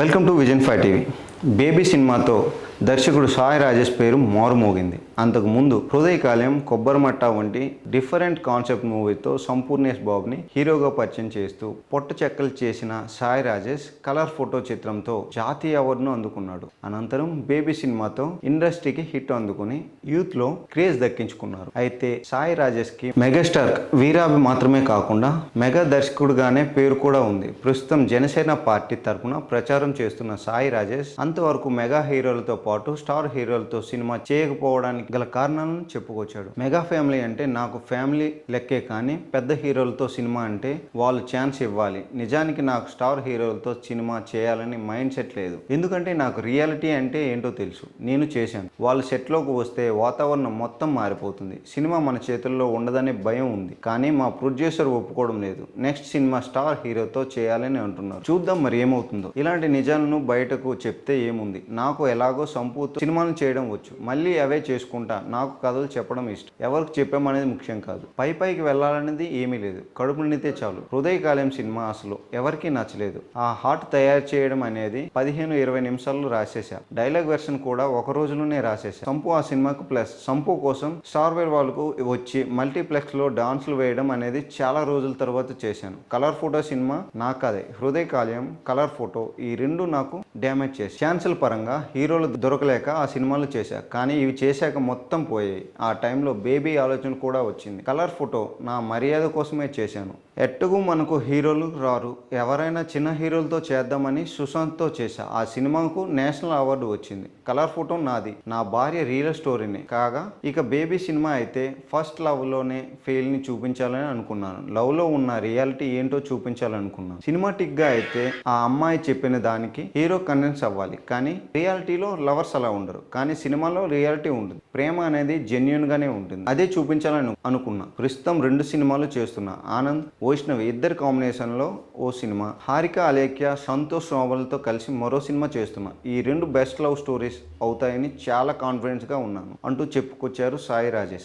Welcome to vision five TV. Baby సినిమాతో దర్శకుడు సాయి రాజేష్ పేరు మారుమోగింది. అంతకు ముందు హృదయకాలయం కొబ్బరిమట్ట వంటి డిఫరెంట్ కాన్సెప్ట్ మూవీతో సంపూర్ణేష్ బాబుని హీరోగా పరిచయం చేస్తూ పొట్టు చెక్కలు చేసిన సాయి రాజేష్ కలర్ ఫోటో చిత్రంతో జాతీయ అవార్డును అందుకున్నాడు. అనంతరం బేబీ సినిమాతో ఇండస్ట్రీకి హిట్ అందుకుని యూత్లో క్రేజ్ దక్కించుకున్నారు. అయితే సాయి రాజేష్కి మెగాస్టార్ వీరాభి మాత్రమే కాకుండా మెగా దర్శకుడుగానే పేరు కూడా ఉంది. ప్రస్తుతం జనసేన పార్టీ తరఫున ప్రచారం చేస్తున్న సాయి రాజేష్ అంతవరకు మెగా హీరోలతో పాటు పాటు స్టార్ హీరోలతో సినిమా చేయకపోవడానికి గల కారణాలను చెప్పుకొచ్చాడు. మెగా ఫ్యామిలీ అంటే నాకు ఫ్యామిలీ లెక్కే కానీ పెద్ద హీరోలతో సినిమా అంటే వాళ్ళు ఛాన్స్ ఇవ్వాలి. నిజానికి నాకు స్టార్ హీరోలతో సినిమా చేయాలని మైండ్ సెట్ లేదు. ఎందుకంటే నాకు రియాలిటీ అంటే ఏంటో తెలుసు. నేను చేశాను. వాళ్ళు సెట్లోకి వస్తే వాతావరణం మొత్తం మారిపోతుంది. సినిమా మన చేతుల్లో ఉండదనే భయం ఉంది. కానీ మా ప్రొడ్యూసర్ ఒప్పుకోవడం లేదు. నెక్స్ట్ సినిమా స్టార్ హీరోతో చేయాలని అంటున్నారు. చూద్దాం మరి ఏమవుతుందో. ఇలాంటి నిజాలను బయటకు చెప్తే ఏముంది? నాకు ఎలాగో సంపూర్తి సినిమాలు చేయడం వచ్చు. మళ్ళీ అవే చేసుకుంటా. నాకు కథలు చెప్పడం ఇష్టం. ఎవరికి చెప్పామనేది ముఖ్యం కాదు. పై పైకి వెళ్ళాలనేది ఏమీ లేదు. కడుపు నిండితే చాలు. హృదయకాలం సినిమా అసలు ఎవరికీ నచ్చలేదు. ఆ హార్ట్ తయారు చేయడం అనేది పదిహేను ఇరవై నిమిషాల్లో రాసేసా డైలాగ్ వెర్షన్ కూడా ఒక రోజులోనే రాసేసా సంపు ఆ సినిమాకు ప్లస్. సంపు కోసం స్టార్వేర్ వాళ్ళకు వచ్చి మల్టీప్లెక్స్లో డాన్సులు వేయడం అనేది చాలా రోజుల తర్వాత చేశాను. కలర్ ఫోటో సినిమా నాకు అదే హృదయకాలేయం కలర్ ఫోటో ఈ రెండు నాకు డ్యామేజ్ చేసి ఛాన్సుల పరంగా హీరోలు దొరకలేక ఆ సినిమాలు చేశా కానీ ఇవి చేశాక మొత్తం పోయాయి. ఆ టైంలో బేబీ ఆలోచన కూడా వచ్చింది. కలర్ ఫోటో నా మర్యాద కోసమే చేశాను. ఎట్టుకు మనకు హీరోలు రారు. ఎవరైనా చిన్న హీరోలతో చేద్దామని సుశాంత్తో చేశా. ఆ సినిమాకు నేషనల్ అవార్డు వచ్చింది. కలర్ ఫోటో నాది. నా భార్య రియల్ స్టోరీని. కాగా ఇక బేబీ సినిమా అయితే ఫస్ట్ లవ్లోనే ఫెయిల్ని చూపించాలని అనుకున్నాను. లవ్లో ఉన్న రియాలిటీ ఏంటో చూపించాలనుకున్నాను. సినిమాటిక్గా అయితే ఆ అమ్మాయి చెప్పిన దానికి హీరో కన్విన్స్ అవ్వాలి. కానీ రియాలిటీలో లవర్స్ అలా ఉండరు. కానీ సినిమాలో రియాలిటీ ఉంటుంది. ప్రేమ అనేది జెన్యున్గానే ఉంటుంది. అదే చూపించాలని అనుకున్నా. ప్రస్తుతం రెండు సినిమాలు చేస్తున్నా. ఆనంద్ వైష్ణవి ఇద్దరు కాంబినేషన్లో ఓ సినిమా. హారిక అలేఖ్య సంతోష్ నోబల్తో కలిసి మరో సినిమా చేస్తున్నా. ఈ రెండు బెస్ట్ లవ్ స్టోరీస్ అవుతాయని చాలా కాన్ఫిడెన్స్గా ఉన్నాను. అంటూ చెప్పుకొచ్చారు సాయి రాజేష్.